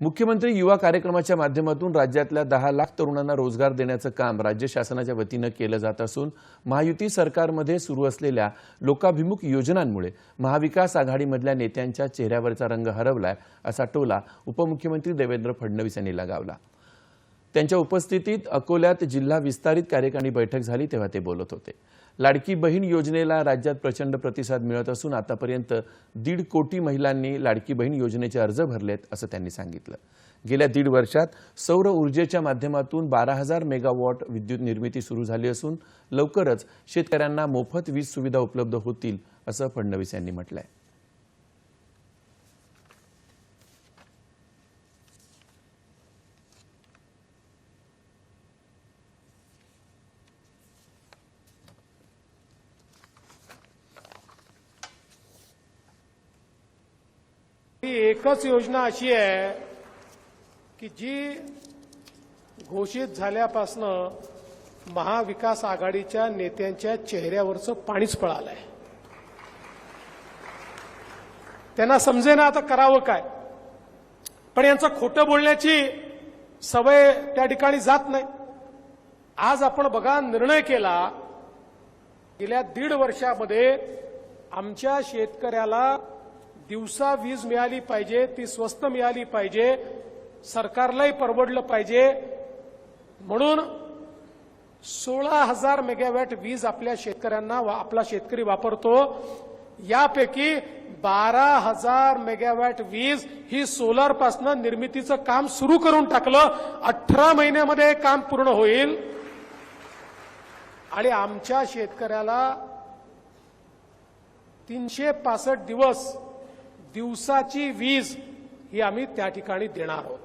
मुख्यमंत्री युवा कार्यक्रमाच्या माध्यमातून राज्यातल्या दहा लाख तरुणांना रोजगार देण्याचं काम राज्य शासनाच्या वतीनं केलं जात असून महायुती सरकारमध्ये सुरू असलेल्या लोकाभिमुख योजनांमुळे महाविकास आघाडीमधल्या नेत्यांच्या चेहऱ्यावरचा रंग हरवलाय असा टोला उपमुख्यमंत्री देवेंद्र फडणवीस यांनी लगावला. त्यांच्या उपस्थितीत अकोल्यात जिल्हा विस्तारित कार्यकारिणी बैठक झाली तेव्हा ते बोलत होते. लाडकी बहीण योजनेला राज्यात प्रचंड प्रतिसाद मिळत असून आतापर्यंत दीड कोटी महिलांनी लाडकी बहीण योजनेचे अर्ज भरलेत असं त्यांनी सांगितलं. गेल्या दीड वर्षात सौर ऊर्जेच्या माध्यमातून बारा हजार मेगावॉट विद्युत निर्मिती सुरू झाली असून लवकरच शेतकऱ्यांना मोफत वीज सुविधा उपलब्ध होतील असं फडणवीस यांनी म्हटलंय. ही एकच योजना अशी आहे की जी घोषित झाल्यापासनं महाविकास आघाडीच्या नेत्यांच्या चेहऱ्यावरचं पाणीच पळालंय. त्यांना समजेना आता करावं काय. पण यांचं खोटं बोलण्याची सवय त्या ठिकाणी जात नाही. आज आपण बघा निर्णय केला गेल्या दीड वर्षामध्ये आमच्या शेतकऱ्याला दिवसा वीज मिळाली पाहिजे ती स्वस्त मिळाली पाहिजे सरकारलाही परवडलं पाहिजे. म्हणून सोळा हजार मेगावॅट वीज आपल्या शेतकऱ्यांना वा- आपला शेतकरी वापरतो. यापैकी बारा हजार मेगावॅट वीज ही सोलारपासनं निर्मितीचं काम सुरू करून टाकलं. अठरा महिन्यामध्ये काम पूर्ण होईल. आणि आमच्या शेतकऱ्याला तीनशे पासष्ट दिवस दिवसाची वीज ही आम्ही त्या ठिकाणी देणार आहोत.